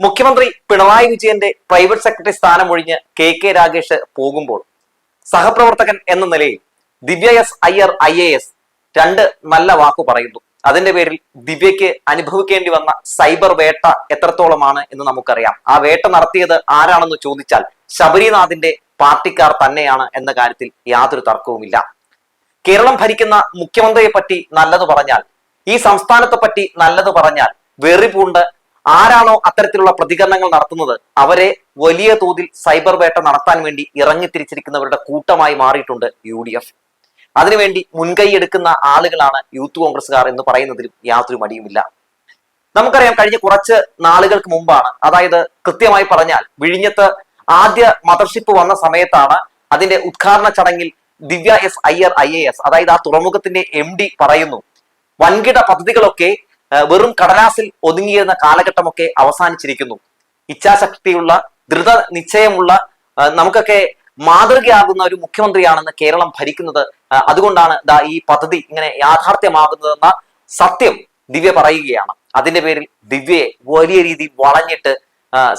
മുഖ്യമന്ത്രി പിണറായി വിജയന്റെ private secretary സ്ഥാനം ഒഴിഞ്ഞ് കെ കെ രാഗേഷ് പോകുമ്പോൾ സഹപ്രവർത്തകൻ എന്ന നിലയിൽ Divya S Iyer I A S രണ്ട് നല്ല വാക്കു പറയുന്നു. അതിന്റെ പേരിൽ ദിവ്യയ്ക്ക് അനുഭവിക്കേണ്ടി വന്ന സൈബർ വേട്ട എത്രത്തോളമാണ് എന്ന് നമുക്കറിയാം. ആ വേട്ട നടത്തിയത് ആരാണെന്ന് ചോദിച്ചാൽ ശബരിനാഥിന്റെ പാർട്ടിക്കാർ തന്നെയാണ് എന്ന കാര്യത്തിൽ യാതൊരു തർക്കവുമില്ല. കേരളം ഭരിക്കുന്ന മുഖ്യമന്ത്രിയെ പറ്റി നല്ലത് പറഞ്ഞാൽ ഈ സംസ്ഥാനത്തെ പറ്റി നല്ലത് പറഞ്ഞാൽ വെറി പൂണ്ട് ആരാണോ അത്തരത്തിലുള്ള പ്രതികരണങ്ങൾ നടത്തുന്നത്? അവരെ വലിയ തോതിൽ സൈബർ വേട്ട നടത്താൻ വേണ്ടി ഇറങ്ങിത്തിരിച്ചിരിക്കുന്നവരുടെ കൂട്ടമായി മാറിയിട്ടുണ്ട് യു ഡി എഫ്. അതിനുവേണ്ടി മുൻകൈ എടുക്കുന്ന ആളുകളാണ് യൂത്ത് കോൺഗ്രസ്സുകാർ എന്ന് പറയുന്നതിലും യാതൊരു മടിയുമില്ല. നമുക്കറിയാം കഴിഞ്ഞ കുറച്ച് നാളുകൾക്ക് മുമ്പാണ് അതായത് കൃത്യമായി പറഞ്ഞാൽ വിഴിഞ്ഞത്ത് ആദ്യ മദർഷിപ്പ് വന്ന സമയത്താണ് അതിന്റെ ഉദ്ഘാടന ചടങ്ങിൽ Divya S Iyer I A S അതായത് ആ തുറമുഖത്തിന്റെ എം ഡി പറയുന്നു വൻകിട പദ്ധതികളൊക്കെ വെറും കടലാസിൽ ഒതുങ്ങിയിരുന്ന കാലഘട്ടമൊക്കെ അവസാനിച്ചിരിക്കുന്നു. ഇച്ഛാശക്തിയുള്ള ദൃഢ നിശ്ചയമുള്ള നമുക്കൊക്കെ മാതൃകയാകുന്ന ഒരു മുഖ്യമന്ത്രിയാണെന്ന് കേരളം ഭരിക്കുന്നത് അതുകൊണ്ടാണ് ദാ ഈ പദ്ധതി ഇങ്ങനെ യാഥാർത്ഥ്യമാകുന്നതെന്ന സത്യം ദിവ്യ പറയുകയാണ്. അതിന്റെ പേരിൽ ദിവ്യയെ വലിയ രീതി വളഞ്ഞിട്ട്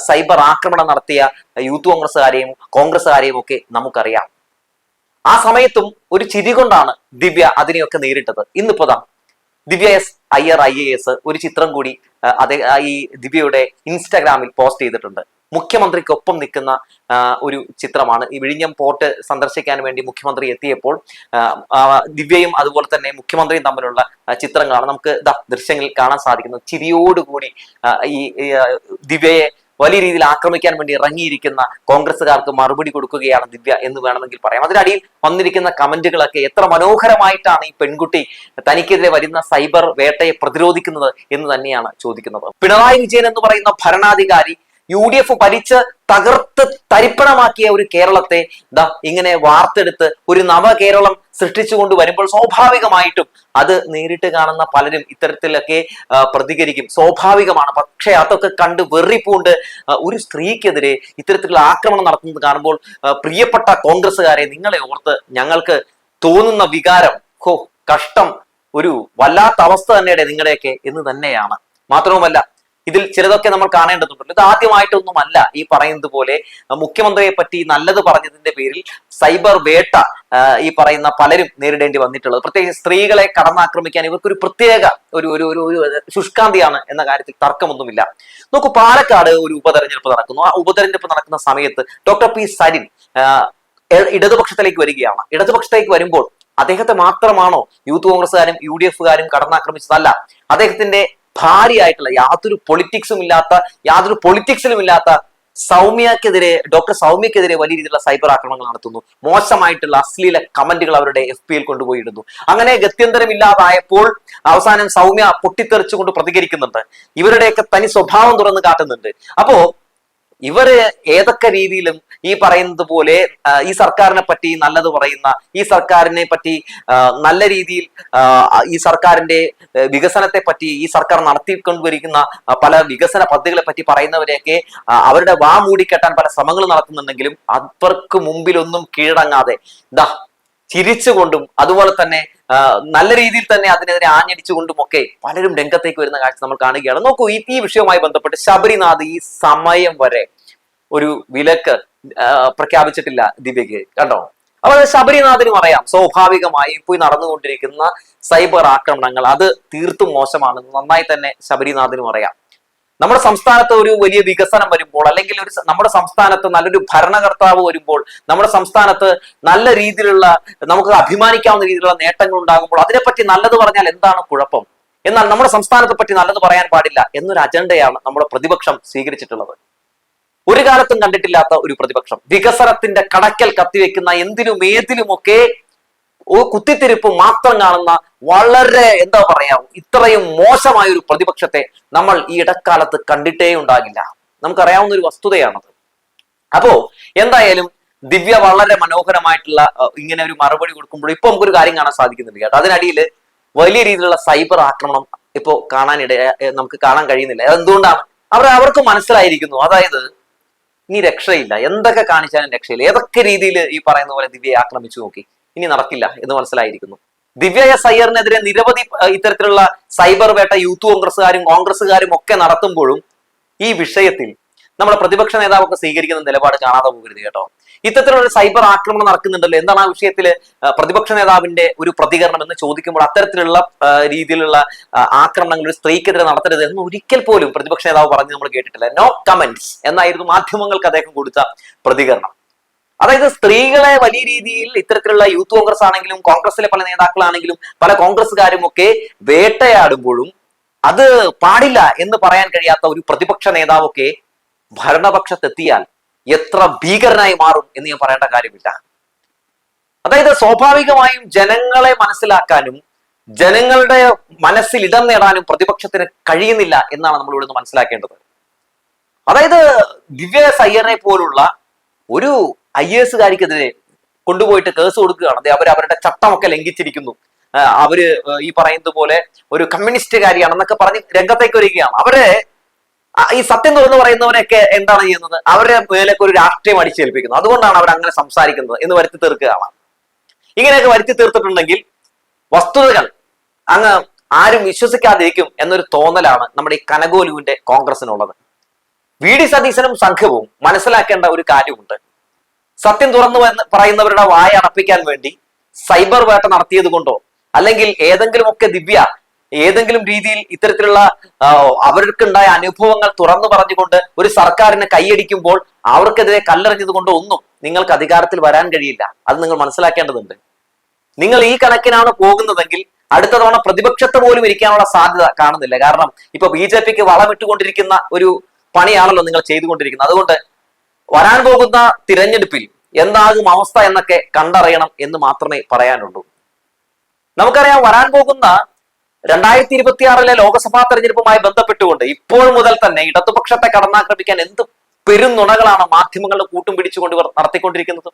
സൈബർ ആക്രമണം നടത്തിയ യൂത്ത് കോൺഗ്രസ്സുകാരെയും കോൺഗ്രസ്സുകാരെയും ഒക്കെ നമുക്കറിയാം. ആ സമയത്തും ഒരു ചിരി കൊണ്ടാണ് ദിവ്യ അതിനെയൊക്കെ നേരിട്ടത്. ഇന്നിപ്പോതാ Divya S Iyer I A S ഒരു ചിത്രം കൂടി അദ്ദേഹം ഈ ദിവ്യയുടെ ഇൻസ്റ്റാഗ്രാമിൽ പോസ്റ്റ് ചെയ്തിട്ടുണ്ട്. മുഖ്യമന്ത്രിക്കൊപ്പം നിൽക്കുന്ന ഒരു ചിത്രമാണ്. ഈ വിഴിഞ്ഞം പോർട്ട് സന്ദർശിക്കാൻ വേണ്ടി മുഖ്യമന്ത്രി എത്തിയപ്പോൾ ദിവ്യയും അതുപോലെ തന്നെ മുഖ്യമന്ത്രിയും തമ്മിലുള്ള ചിത്രങ്ങളാണ് നമുക്ക് ദൃശ്യങ്ങളിൽ കാണാൻ സാധിക്കുന്നത്. ചിരിയോടുകൂടി ഈ, ദിവ്യയെ വലിയ രീതിയിൽ ആക്രമിക്കാൻ വേണ്ടി ഇറങ്ങിയിരിക്കുന്ന കോൺഗ്രസ്സുകാർക്ക് മറുപടി കൊടുക്കുകയാണ് ദിവ്യ എന്ന് വേണമെങ്കിൽ പറയാം. അതിനടിയിൽ വന്നിരിക്കുന്ന കമന്റുകളൊക്കെ എത്ര മനോഹരമായിട്ടാണ് ഈ പെൺകുട്ടി തനിക്കെതിരെ വരുന്ന സൈബർ വേട്ടയെ പ്രതിരോധിക്കുന്നത് എന്ന് തന്നെയാണ് ചോദിക്കുന്നത്. പിണറായി വിജയൻ എന്ന് പറയുന്ന ഭരണാധികാരി യു ഡി എഫ് ഭരിച്ച് തകർത്ത് തരിപ്പണമാക്കിയ ഒരു കേരളത്തെ ദാ ഇങ്ങനെ വാർത്തെടുത്ത് ഒരു നവകേരളം സൃഷ്ടിച്ചുകൊണ്ട് വരുമ്പോൾ സ്വാഭാവികമായിട്ടും അത് നേരിട്ട് കാണുന്ന പലരും ഇത്തരത്തിലൊക്കെ പ്രതികരിക്കും. സ്വാഭാവികമാണ്. പക്ഷേ അതൊക്കെ കണ്ട് വെറിപ്പൂണ്ട് ഒരു സ്ത്രീക്കെതിരെ ഇത്തരത്തിലുള്ള ആക്രമണം നടത്തുന്നത് കാണുമ്പോൾ പ്രിയപ്പെട്ട കോൺഗ്രസ്സുകാരെ നിങ്ങളെ ഓർത്ത് ഞങ്ങൾക്ക് തോന്നുന്ന വികാരം ഹോ കഷ്ടം ഒരു വല്ലാത്ത അവസ്ഥ തന്നെയുടെ നിങ്ങളുടെയൊക്കെ എന്ന് തന്നെയാണ്. മാത്രവുമല്ല ഇതിൽ ചിലതൊക്കെ നമ്മൾ കാണേണ്ടതുണ്ടല്ലോ ഇത് ആദ്യമായിട്ടൊന്നുമല്ല ഈ പറയുന്നത് പോലെ മുഖ്യമന്ത്രിയെ പറ്റി നല്ലത് പറഞ്ഞതിന്റെ പേരിൽ സൈബർ വേട്ട ഈ പറയുന്ന പലരും നേരിടേണ്ടി വന്നിട്ടുള്ളത്. പ്രത്യേകിച്ച് സ്ത്രീകളെ കടന്നാക്രമിക്കാൻ ഇവർക്കൊരു പ്രത്യേക ഒരു ഒരു ഒരു ഒരു ശുഷ്കാന്തിയാണ് എന്ന കാര്യത്തിൽ തർക്കമൊന്നുമില്ല. നോക്കൂ പാലക്കാട് ഒരു ഉപതെരഞ്ഞെടുപ്പ് നടക്കുന്നു. ആ ഉപതെരഞ്ഞെടുപ്പ് നടക്കുന്ന സമയത്ത് ഡോക്ടർ പി സരിൻ ഇടതുപക്ഷത്തിലേക്ക് വരികയാണ്. ഇടതുപക്ഷത്തേക്ക് വരുമ്പോൾ അദ്ദേഹത്തെ മാത്രമാണോ യൂത്ത് കോൺഗ്രസ്സുകാരും യു ഡി എഫുകാരും കടന്നാക്രമിച്ചതല്ല. അദ്ദേഹത്തിന്റെ ഭാര്യയായിട്ടുള്ള യാതൊരു പൊളിറ്റിക്സും ഇല്ലാത്ത യാതൊരു പൊളിറ്റിക്സിലും ഇല്ലാത്ത സൗമ്യക്കെതിരെ ഡോക്ടർ സൗമ്യക്കെതിരെ വലിയ രീതിയിലുള്ള സൈബർ ആക്രമണങ്ങൾ നടത്തുന്നു. മോശമായിട്ടുള്ള അശ്ലീല കമന്റുകൾ അവരുടെ എഫ് പിയിൽ കൊണ്ടുപോയി ഇടുന്നു അങ്ങനെ ഗത്യന്തരമില്ലാതായപ്പോൾ അവസാനം സൗമ്യ പൊട്ടിത്തെറിച്ചുകൊണ്ട് പ്രതികരിക്കുന്നുണ്ട്. ഇവരുടെയൊക്കെ തനി സ്വഭാവം തുറന്ന് കാട്ടുന്നുണ്ട്. അപ്പോ ഇവർ ഏതൊക്കെ രീതിയിലും ഈ പറയുന്നത് പോലെ ഈ സർക്കാരിനെ പറ്റി നല്ലത് പറയുന്ന ഈ സർക്കാരിനെ പറ്റി നല്ല രീതിയിൽ ഈ സർക്കാരിന്റെ വികസനത്തെ പറ്റി ഈ സർക്കാർ നടത്തിക്കൊണ്ടുവരിക്കുന്ന പല വികസന പദ്ധതികളെ പറ്റി പറയുന്നവരെയൊക്കെ അവരുടെ വാ മൂടിക്കെട്ടാൻ പല ശ്രമങ്ങൾ നടത്തുന്നുണ്ടെങ്കിലും അവർക്ക് മുമ്പിലൊന്നും കീഴടങ്ങാതെ ദാ ചിരിച്ചുകൊണ്ടും അതുപോലെ തന്നെ നല്ല രീതിയിൽ തന്നെ അതിനെതിരെ ആഞ്ഞടിച്ചുകൊണ്ടും ഒക്കെ പലരും രംഗത്തേക്ക് വരുന്ന കാഴ്ച നമ്മൾ കാണുകയാണ്. നോക്കൂ ഈ ഈ വിഷയവുമായി ബന്ധപ്പെട്ട് ശബരിനാഥ് ഈ സമയം വരെ ഒരു വിലക്ക് പ്രഖ്യാപിച്ചിട്ടില്ല ദിവ്യക്ക് കണ്ടോ? അപ്പൊ അത് ശബരിനാഥിനും അറിയാം സ്വാഭാവികമായി പോയി നടന്നുകൊണ്ടിരിക്കുന്ന സൈബർ ആക്രമണങ്ങൾ അത് തീർത്തും മോശമാണ്. നന്നായി തന്നെ ശബരിനാഥിനും അറിയാം. നമ്മുടെ സംസ്ഥാനത്ത് ഒരു വലിയ വികസനം വരുമ്പോൾ അല്ലെങ്കിൽ ഒരു നമ്മുടെ സംസ്ഥാനത്ത് നല്ലൊരു ഭരണകർത്താവ് വരുമ്പോൾ നമ്മുടെ സംസ്ഥാനത്ത് നല്ല രീതിയിലുള്ള നമുക്ക് അഭിമാനിക്കാവുന്ന രീതിയിലുള്ള നേട്ടങ്ങൾ ഉണ്ടാകുമ്പോൾ അതിനെപ്പറ്റി നല്ലത് പറഞ്ഞാൽ എന്താണ് കുഴപ്പം? എന്നാൽ നമ്മുടെ സംസ്ഥാനത്തെ പറ്റി നല്ലത് പറയാൻ പാടില്ല എന്നൊരു അജണ്ടയാണ് നമ്മുടെ പ്രതിപക്ഷം സ്വീകരിച്ചിട്ടുള്ളത്. ഒരു കാലത്തും കണ്ടിട്ടില്ലാത്ത ഒരു പ്രതിപക്ഷം. വികസനത്തിന്റെ കടക്കൽ കത്തിവെക്കുന്ന എന്തിനും ഏതിലുമൊക്കെ കുത്തിത്തിരിപ്പ് മാത്രം കാണുന്ന വളരെ എന്താ പറയാ ഇത്രയും മോശമായ ഒരു പ്രതിപക്ഷത്തെ നമ്മൾ ഈ ഇടക്കാലത്ത് കണ്ടിട്ടേ ഉണ്ടാകില്ല. നമുക്കറിയാവുന്ന ഒരു വസ്തുതയാണത്. അപ്പോ എന്തായാലും ദിവ്യ വളരെ മനോഹരമായിട്ടുള്ള ഇങ്ങനെ ഒരു മറുപടി കൊടുക്കുമ്പോൾ ഇപ്പൊ നമുക്കൊരു കാര്യം കാണാൻ സാധിക്കുന്നുണ്ട്. കേട്ടോ അതിനടിയിൽ വലിയ രീതിയിലുള്ള സൈബർ ആക്രമണം ഇപ്പോ കാണാനിട നമുക്ക് കാണാൻ കഴിയുന്നില്ല. അതെന്തുകൊണ്ടാണ്? അവർ അവർക്ക് മനസ്സിലായിരിക്കുന്നു. അതായത് ഇനി രക്ഷയില്ല. എന്തൊക്കെ കാണിച്ചാലും രക്ഷയില്ല. ഏതൊക്കെ രീതിയിൽ ഈ പറയുന്ന പോലെ ദിവ്യയെ ആക്രമിച്ചു നോക്കി? ഇനി നടക്കില്ല എന്ന് മനസ്സിലായിരിക്കുന്നു. ദിവ്യ എസ് അയ്യറിനെതിരെ നിരവധി ഇത്തരത്തിലുള്ള സൈബർ വേട്ട യൂത്ത് കോൺഗ്രസ്സുകാരും കോൺഗ്രസ്സുകാരും ഒക്കെ നടത്തുമ്പോഴും ഈ വിഷയത്തിൽ നമ്മുടെ പ്രതിപക്ഷ നേതാവൊക്കെ സ്വീകരിക്കുന്ന നിലപാട് കാണാതെ പോകരുത് കേട്ടോ. ഇത്തരത്തിലുള്ള സൈബർ ആക്രമണം നടക്കുന്നുണ്ടല്ലോ. എന്താണ് ആ വിഷയത്തിൽ പ്രതിപക്ഷ നേതാവിന്റെ ഒരു പ്രതികരണം എന്ന് ചോദിക്കുമ്പോൾ അത്തരത്തിലുള്ള രീതിയിലുള്ള ആക്രമണങ്ങൾ ഒരു സ്ത്രീക്കെതിരെ നടത്തരുത് എന്ന് ഒരിക്കൽ പോലും പ്രതിപക്ഷ നേതാവ് പറഞ്ഞ് നമ്മൾ കേട്ടിട്ടില്ല. നോ കമന്റ്സ് എന്നായിരുന്നു മാധ്യമങ്ങൾക്ക് അദ്ദേഹം കൊടുത്ത പ്രതികരണം. അതായത് സ്ത്രീകളെ വലിയ രീതിയിൽ ഇത്തരത്തിലുള്ള യൂത്ത് കോൺഗ്രസ് ആണെങ്കിലും കോൺഗ്രസിലെ പല നേതാക്കളാണെങ്കിലും പല കോൺഗ്രസ്സുകാരും ഒക്കെ വേട്ടയാടുമ്പോഴും അത് പാടില്ല എന്ന് പറയാൻ കഴിയാത്ത ഒരു പ്രതിപക്ഷ നേതാവൊക്കെ ഭരണപക്ഷത്തെത്തിയാൽ എത്ര ഭീകരനായി മാറും എന്ന് ഞാൻ പറയേണ്ട കാര്യമില്ല. അതായത് സ്വാഭാവികമായും ജനങ്ങളെ മനസ്സിലാക്കാനും ജനങ്ങളുടെ മനസ്സിൽ ഇടം നേടാനും പ്രതിപക്ഷത്തിന് കഴിയുന്നില്ല എന്നാണ് നമ്മൾ ഇവിടുന്ന് മനസ്സിലാക്കേണ്ടത്. അതായത് ദിവ്യ സയ്യനെ പോലുള്ള ഒരു ഐ എസ് കാരിക്കെതിരെ കൊണ്ടുപോയിട്ട് കേസ് കൊടുക്കുകയാണ്. അവർ അവരുടെ ചട്ടമൊക്കെ ലംഘിച്ചിരിക്കുന്നു. അവർ ഈ പറയുന്നത് പോലെ ഒരു കമ്മ്യൂണിസ്റ്റുകാരിയാണെന്നൊക്കെ പറഞ്ഞ് രംഗത്തേക്ക് വരികയാണ്. അവരെ ഈ സത്യം തുറന്നു പറയുന്നവരൊക്കെ എന്താണ് ചെയ്യുന്നത്? അവരുടെ മേലൊക്കെ ഒരു രാഷ്ട്രീയം അടിച്ചേൽപ്പിക്കുന്നു. അതുകൊണ്ടാണ് അവർ അങ്ങനെ സംസാരിക്കുന്നത് എന്ന് വരുത്തി തീർക്കുകയാണ്. ഇങ്ങനെയൊക്കെ വരുത്തി തീർത്തിട്ടുണ്ടെങ്കിൽ വസ്തുതകൾ അങ്ങ് ആരും വിശ്വസിക്കാതിരിക്കും എന്നൊരു തോന്നലാണ് നമ്മുടെ ഈ കനകോലുവിന്റെ കോൺഗ്രസിനുള്ളത് വി ഡി സതീശനും സംഘവും മനസ്സിലാക്കേണ്ട ഒരു കാര്യമുണ്ട്. സത്യം തുറന്നു പറയുന്നവരുടെ വായ അടപ്പിക്കാൻ വേണ്ടി സൈബർ വേട്ട നടത്തിയത് കൊണ്ടോ അല്ലെങ്കിൽ ഏതെങ്കിലുമൊക്കെ ദിവ്യ ഏതെങ്കിലും രീതിയിൽ ഇത്തരത്തിലുള്ള അവർക്കുണ്ടായ അനുഭവങ്ങൾ തുറന്നു പറഞ്ഞുകൊണ്ട് ഒരു സർക്കാരിനെ കൈയടിക്കുമ്പോൾ അവർക്കെതിരെ കല്ലെറിഞ്ഞത് കൊണ്ടോ ഒന്നും നിങ്ങൾക്ക് അധികാരത്തിൽ വരാൻ കഴിയില്ല. അത് നിങ്ങൾ മനസ്സിലാക്കേണ്ടതുണ്ട്. നിങ്ങൾ ഈ കണക്കിനാണ് പോകുന്നതെങ്കിൽ അടുത്ത തവണ പ്രതിപക്ഷത്ത് പോലും ഇരിക്കാനുള്ള സാധ്യത കാണുന്നില്ല. കാരണം ഇപ്പൊ ബി ജെ പിക്ക് വളമിട്ടുകൊണ്ടിരിക്കുന്ന ഒരു പണിയാണല്ലോ നിങ്ങൾ ചെയ്തുകൊണ്ടിരിക്കുന്നത്. അതുകൊണ്ട് വരാൻ പോകുന്ന തിരഞ്ഞെടുപ്പിൽ എന്താകും അവസ്ഥ എന്നൊക്കെ കണ്ടറിയണം എന്ന് മാത്രമേ പറയാനുള്ളൂ. നമുക്കറിയാം വരാൻ പോകുന്ന രണ്ടായിരത്തി ഇരുപത്തി ആറിലെ ലോക്സഭാ തെരഞ്ഞെടുപ്പുമായി ബന്ധപ്പെട്ടുകൊണ്ട് ഇപ്പോൾ മുതൽ തന്നെ ഇടതുപക്ഷത്തെ കടന്നാക്രമിക്കാൻ എന്ത് പെരുന്നുണകളാണ് മാധ്യമങ്ങളുടെ കൂട്ടും പിടിച്ചുകൊണ്ട് നടത്തിക്കൊണ്ടിരിക്കുന്നത്?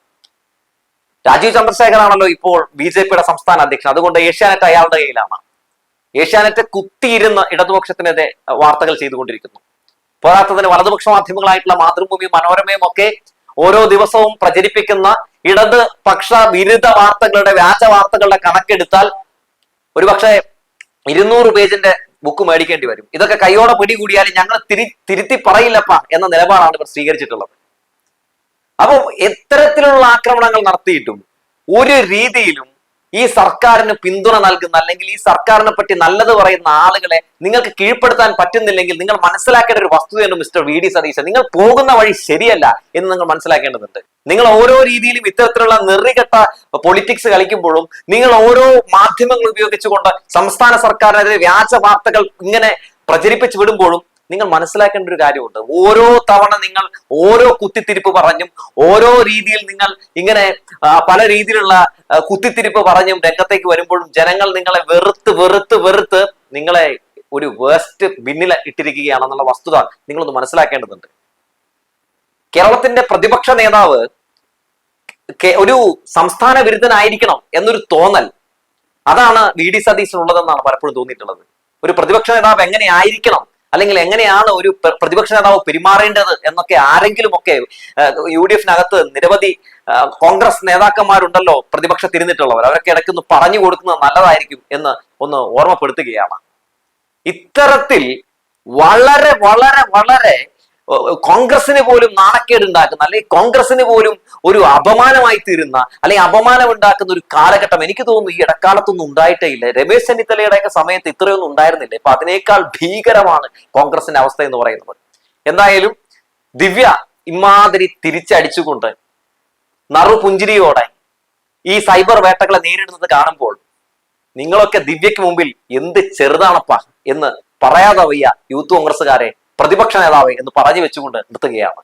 രാജീവ് ചന്ദ്രശേഖറാണല്ലോ ഇപ്പോൾ ബി ജെ പിയുടെ സംസ്ഥാന അധ്യക്ഷൻ. അതുകൊണ്ട് ഏഷ്യാനെറ്റ് അയാളുടെ കയ്യിലാണ്. ഏഷ്യാനെറ്റ് കുത്തിയിരുന്ന് ഇടതുപക്ഷത്തിനെതിരെ വാർത്തകൾ ചെയ്തുകൊണ്ടിരിക്കുന്നു. പോരാത്തതിന് വലതുപക്ഷ മാധ്യമങ്ങളായിട്ടുള്ള മാതൃഭൂമിയും മനോരമയും ഒക്കെ ഓരോ ദിവസവും പ്രചരിപ്പിക്കുന്ന ഇടത് പക്ഷ വിരുദ്ധ വാർത്തകളുടെ വ്യാജ വാർത്തകളുടെ കണക്കെടുത്താൽ ഒരുപക്ഷെ ഇരുന്നൂറ് പേജിന്റെ ബുക്ക് മേടിക്കേണ്ടി വരും. ഇതൊക്കെ കൈയോടെ പിടികൂടിയാലും ഞങ്ങൾ തിരി തിരുത്തി പറയില്ലപ്പ എന്ന നിലപാടാണ് ഇവർ സ്വീകരിച്ചിട്ടുള്ളത്. അപ്പം എത്തരത്തിലുള്ള ആക്രമണങ്ങൾ നടത്തിയിട്ടും ഒരു രീതിയിലും ഈ സർക്കാരിന് പിന്തുണ നൽകുന്ന അല്ലെങ്കിൽ ഈ സർക്കാരിനെ പറ്റി നല്ലത് പറയുന്ന ആളുകളെ നിങ്ങൾക്ക് കീഴ്പ്പെടുത്താൻ പറ്റുന്നില്ലെങ്കിൽ നിങ്ങൾ മനസ്സിലാക്കേണ്ട ഒരു വസ്തുതയുണ്ട് മിസ്റ്റർ വി ഡി സതീശൻ. നിങ്ങൾ പോകുന്ന വഴി ശരിയല്ല എന്ന് നിങ്ങൾ മനസ്സിലാക്കേണ്ടതുണ്ട്. നിങ്ങൾ ഓരോ രീതിയിലും ഇത്തരത്തിലുള്ള നിറികെട്ട പൊളിറ്റിക്സ് കളിക്കുമ്പോഴും നിങ്ങൾ ഓരോ മാധ്യമങ്ങൾ ഉപയോഗിച്ചുകൊണ്ട് സംസ്ഥാന സർക്കാരിനെതിരെ വ്യാജ വാർത്തകൾ ഇങ്ങനെ പ്രചരിപ്പിച്ചു വിടുമ്പോഴും നിങ്ങൾ മനസ്സിലാക്കേണ്ട ഒരു കാര്യമുണ്ട്. ഓരോ തവണ നിങ്ങൾ ഓരോ കുത്തിത്തിരിപ്പ് പറഞ്ഞും ഓരോ രീതിയിൽ നിങ്ങൾ ഇങ്ങനെ പല രീതിയിലുള്ള കുത്തിത്തിരിപ്പ് പറഞ്ഞും രംഗത്തേക്ക് വരുമ്പോഴും ജനങ്ങൾ നിങ്ങളെ വെറുത്ത് വെറുത്ത് വെറുത്ത് നിങ്ങളെ ഒരു വേസ്റ്റ് ബിന്നിൽ ഇട്ടിരിക്കുകയാണെന്നുള്ള വസ്തുത നിങ്ങളൊന്ന് മനസ്സിലാക്കേണ്ടതുണ്ട്. കേരളത്തിന്റെ പ്രതിപക്ഷ നേതാവ് ഒരു സംസ്ഥാന വിരുദ്ധനായിരിക്കണം എന്നൊരു തോന്നൽ. അതാണ് വി ഡി സതീശനുള്ളതെന്നാണ് പലപ്പോഴും തോന്നിയിട്ടുള്ളത്. ഒരു പ്രതിപക്ഷ നേതാവ് എങ്ങനെ ആയിരിക്കണം അല്ലെങ്കിൽ എങ്ങനെയാണ് ഒരു പ്രതിപക്ഷ നേതാവ് പെരുമാറേണ്ടത് എന്നൊക്കെ ആരെങ്കിലും ഒക്കെ യു ഡി എഫിനകത്ത് നിരവധി കോൺഗ്രസ് നേതാക്കന്മാരുണ്ടല്ലോ പ്രതിപക്ഷ തിരുന്നിട്ടുള്ളവർ. അവരൊക്കെ ഇടയ്ക്കൊന്ന് പറഞ്ഞു കൊടുക്കുന്നത് നല്ലതായിരിക്കും എന്ന് ഒന്ന് ഓർമ്മപ്പെടുത്തുകയാണ്. ഇത്തരത്തിൽ വളരെ വളരെ വളരെ കോൺഗ്രസിന് പോലും നാണക്കേട് ഉണ്ടാക്കുന്ന അല്ലെങ്കിൽ കോൺഗ്രസിന് പോലും ഒരു അപമാനമായി തീരുന്ന അല്ലെങ്കിൽ അപമാനം ഉണ്ടാക്കുന്ന ഒരു കാലഘട്ടം എനിക്ക് തോന്നുന്നു ഈ ഇടക്കാലത്തൊന്നും ഉണ്ടായിട്ടേ ഇല്ല. രമേശ് ചെന്നിത്തലയുടെ ഒക്കെ സമയത്ത് ഇത്രയൊന്നും ഉണ്ടായിരുന്നില്ല. ഇപ്പൊ അതിനേക്കാൾ ഭീകരമാണ് കോൺഗ്രസിന്റെ അവസ്ഥ എന്ന് പറയുന്നത്. എന്തായാലും ദിവ്യ ഇമാതിരി തിരിച്ചടിച്ചുകൊണ്ട് നറുപുഞ്ചിരിയോടെ ഈ സൈബർ വേട്ടകളെ നേരിടുന്നത് കാണുമ്പോൾ നിങ്ങളൊക്കെ ദിവ്യക്ക് മുമ്പിൽ എന്ത് ചെറുതാണപ്പാ എന്ന് പറയാതെ വയ്യ യൂത്ത് കോൺഗ്രസ്സുകാരെ. പ്രതിപക്ഷ നേതാവ് എന്ന് പറഞ്ഞു വെച്ചുകൊണ്ട് നിർത്തുകയാണ്.